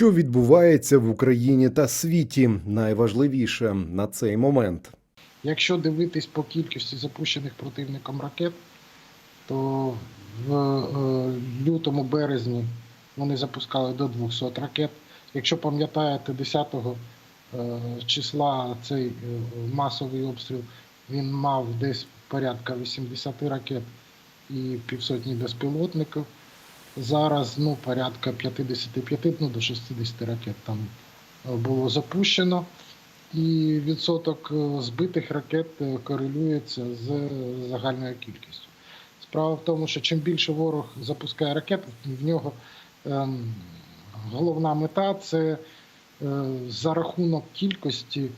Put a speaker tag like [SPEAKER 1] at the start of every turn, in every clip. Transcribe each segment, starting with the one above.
[SPEAKER 1] Що відбувається в Україні та світі, найважливіше на цей момент.
[SPEAKER 2] Якщо дивитись по кількості запущених противником ракет, то в е, лютому березні вони запускали до 200 ракет. Якщо пам'ятаєте, 10 е, числа цей е, масовий обстріл він мав десь порядка 80 ракет і півсотні безпілотників. Зараз ну, порядка 55 ну, до 60 ракет там е, було запущено. І відсоток е, збитих ракет е, корелюється з загальною кількістю. Справа в тому, що чим більше ворог запускає ракет, в нього ем, головна мета це е, за рахунок кількості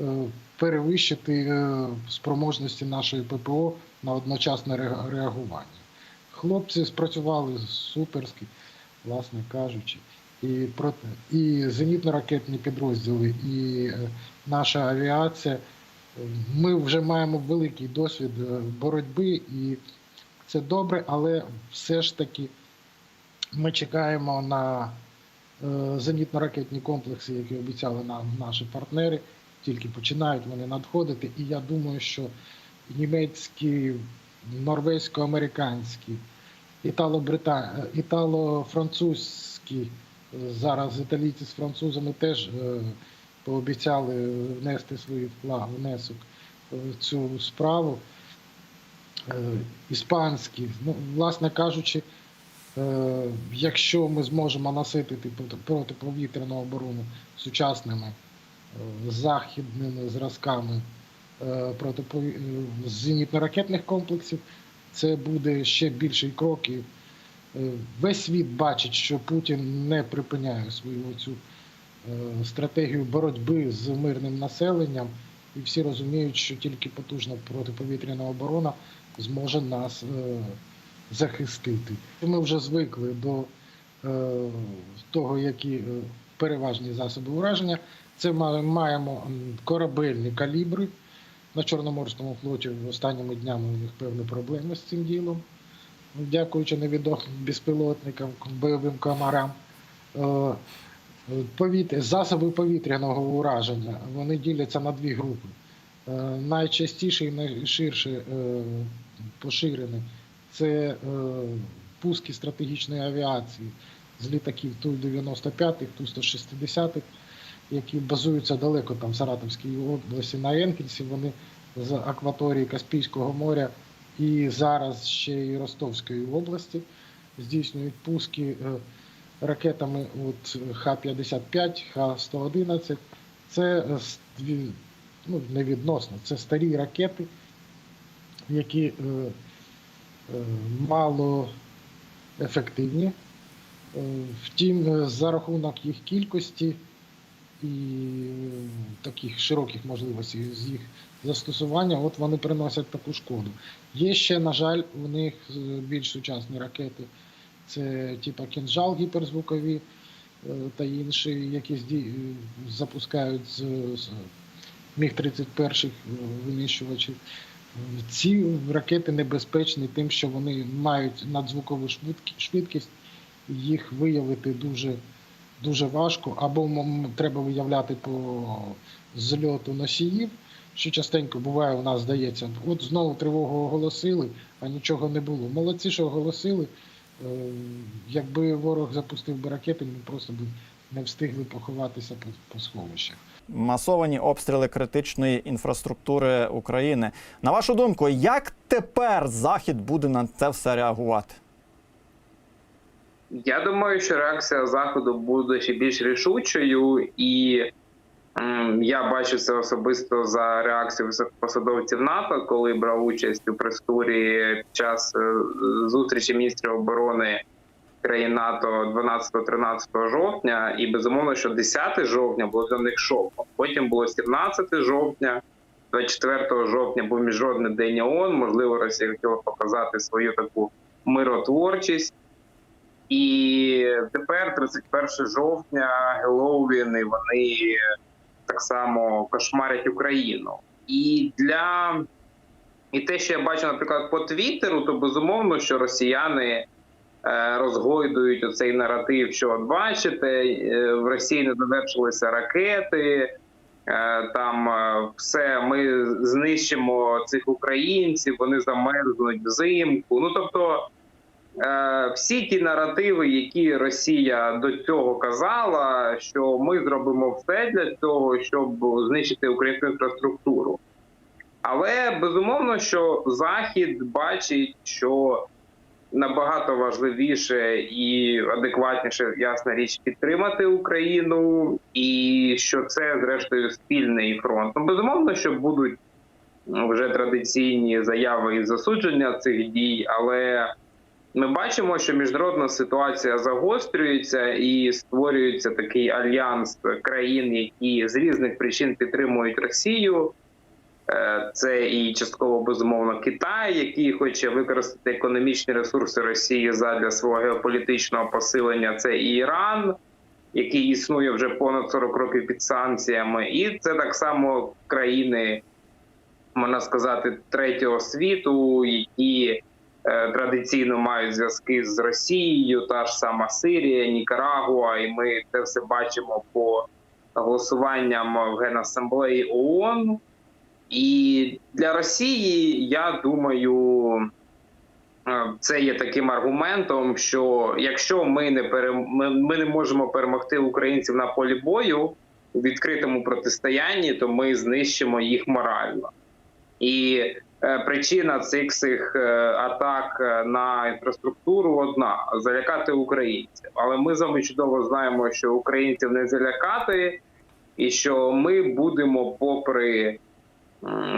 [SPEAKER 2] е, перевищити е, спроможності нашої ППО на одночасне реагування. Хлопці спрацювали суперськи, власне кажучи. І, і зенітно-ракетні підрозділи, і е, наша авіація. Ми вже маємо великий досвід е, боротьби, і це добре, але все ж таки ми чекаємо на е, зенітно-ракетні комплекси, які обіцяли нам наші партнери. Тільки починають вони надходити. І я думаю, що німецькі, норвезько-американські, е, італо-французькі, е, зараз італійці з французами теж е, пообіцяли внести вклад, внесок в цю справу. Іспанські, ну, власне кажучи, якщо ми зможемо наситити протиповітряну оборону сучасними західними зразками е, е, зенітно-ракетних комплексів, це буде ще більший крок. І е, весь світ бачить, що Путін не припиняє свою цю стратегію боротьби з мирним населенням, і всі розуміють, що тільки потужна протиповітряна оборона зможе нас захистити. Ми вже звикли до того, які переважні засоби ураження. Це ма- маємо корабельні калібри. На Чорноморському флоті останніми днями у них певні проблеми з цим ділом, дякуючи невідомим безпілотникам, бойовим комарам. Е, засоби повітряного ураження вони діляться на дві групи. Е, Найчастіше і найширше е, поширені це пуски стратегічної авіації з літаків Ту-95, Ту-160, які базуються далеко там в Саратовській області на Енкельсі. Вони з акваторії Каспійського моря і зараз ще й Ростовської області здійснюють пуски. е, ракетами от Х-55, Х-111. Це е, ну, не це старі ракети, які е, е, мало ефективні. Втім, за рахунок їх кількості і е, таких широких можливостей з їх застосування, от вони приносять таку шкоду. Є ще, на жаль, у них е, більш сучасні ракети. Це типа кінжал гіперзвукові е, та інші, які запускають з, з Міг-31 винищувачів. Ці ракети небезпечні тим, що вони мають надзвукову швидкість, їх виявити дуже, дуже важко, або треба виявляти по зльоту носіїв, що частенько буває, у нас здається, от знову тривогу оголосили, а нічого не було. Молодці, що оголосили. Е, Якби ворог запустив би ракети, ми просто б не встигли поховатися по, по сховищах.
[SPEAKER 3] масовані обстріли критичної інфраструктури України. На вашу думку, як тепер Захід буде на це все реагувати?
[SPEAKER 4] Я думаю, що реакція заходу буде ще більш рішучою, і м, я бачу це особисто за реакцією високопосадовців НАТО, коли брав участь у прес-турі під час е, зустрічі міністрів оборони країн НАТО 12-13 жовтня. І безумовно, що 10 жовтня було для них шоком. Потім було 17 жовтня. 24 жовтня був міжнародний день ООН. Можливо, Росія хотіла показати свою таку миротворчість. І тепер, 31 жовтня, Геловін, і вони так само кошмарять Україну. І для і те, що я бачу, наприклад, по Твіттеру, то безумовно, що росіяни е, розгойдують оцей наратив, що от бачите, е, в Росії не довершилися ракети. е, Там все, ми знищимо цих українців, вони замерзнуть взимку. Ну тобто всі ті наративи, які Росія до цього казала, що ми зробимо все для того, щоб знищити українську інфраструктуру. Але безумовно, що Захід бачить, що набагато важливіше і адекватніше, ясна річ, підтримати Україну, і що це зрештою спільний фронт. Ну, безумовно, що будуть ну, вже традиційні заяви і засудження цих дій, але ми бачимо, що міжнародна ситуація загострюється і створюється такий альянс країн, які з різних причин підтримують Росію. Е, Це і частково безумовно Китай, який хоче використати економічні ресурси Росії задля свого геополітичного посилення. Це і Іран, який існує вже понад 40 років під санкціями, і це так само країни, можна сказати, третього світу, які традиційно мають зв'язки з Росією, та ж сама Сирія, Нікарагуа, і ми це все бачимо по голосуванням в Генасамблеї ООН. І для Росії, я думаю, е, це є таким аргументом, що якщо ми не перем... ми, не можемо перемогти українців на полі бою у відкритому протистоянні, то ми знищимо їх морально. І е, причина цих цих е, атак е, на інфраструктуру одна залякати українців. Але ми з вами чудово знаємо, що українців не залякати, і що ми будемо попри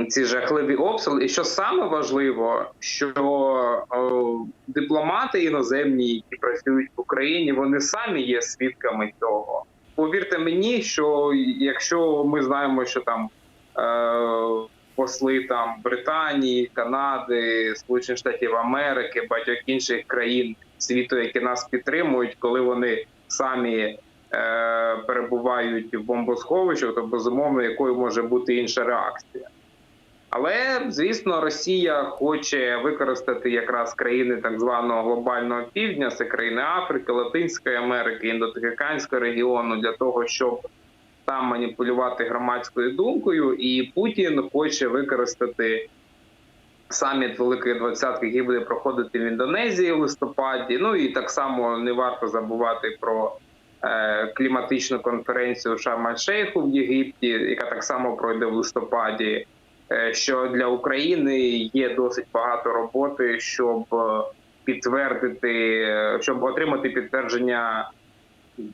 [SPEAKER 4] ці жахливі обстріли. І що саме важливо, що о, дипломати іноземні, які працюють в Україні, вони самі є свідками цього. Повірте мені, що якщо ми знаємо, що там е, посли там Британії, Канади, Сполучених Штатів Америки, багатьох інших країн світу, які нас підтримують, коли вони самі е, перебувають в бомбосховищах, то безумовно якою може бути інша реакція. Але звісно, Росія хоче використати якраз країни так званого глобального півдня, це країни Африки, Латинської Америки, Індотихоокеанського регіону, для того, щоб там маніпулювати громадською думкою, і Путін хоче використати саміт Великої Двадцятки, який буде проходити в Індонезії в листопаді. Ну і так само не варто забувати про е, кліматичну конференцію Шарм-Аль-Шейху в Єгипті, яка так само пройде в листопаді. Е, Що для України є досить багато роботи, щоб е, підтвердити, щоб отримати підтвердження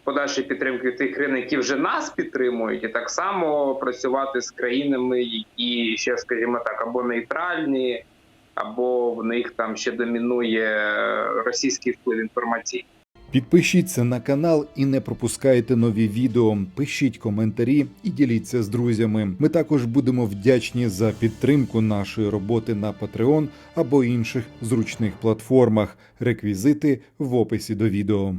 [SPEAKER 4] подальшої підтримки тих країн, які вже нас підтримують, і так само працювати з країнами, які ще, скажімо так, або нейтральні, або в них там ще домінує російський вплив інформаційний.
[SPEAKER 1] Підпишіться на канал і не пропускайте нові відео. Пишіть коментарі і діліться з друзями. Ми також будемо вдячні за підтримку нашої роботи на Patreon або інших зручних платформах. Реквізити в описі до відео.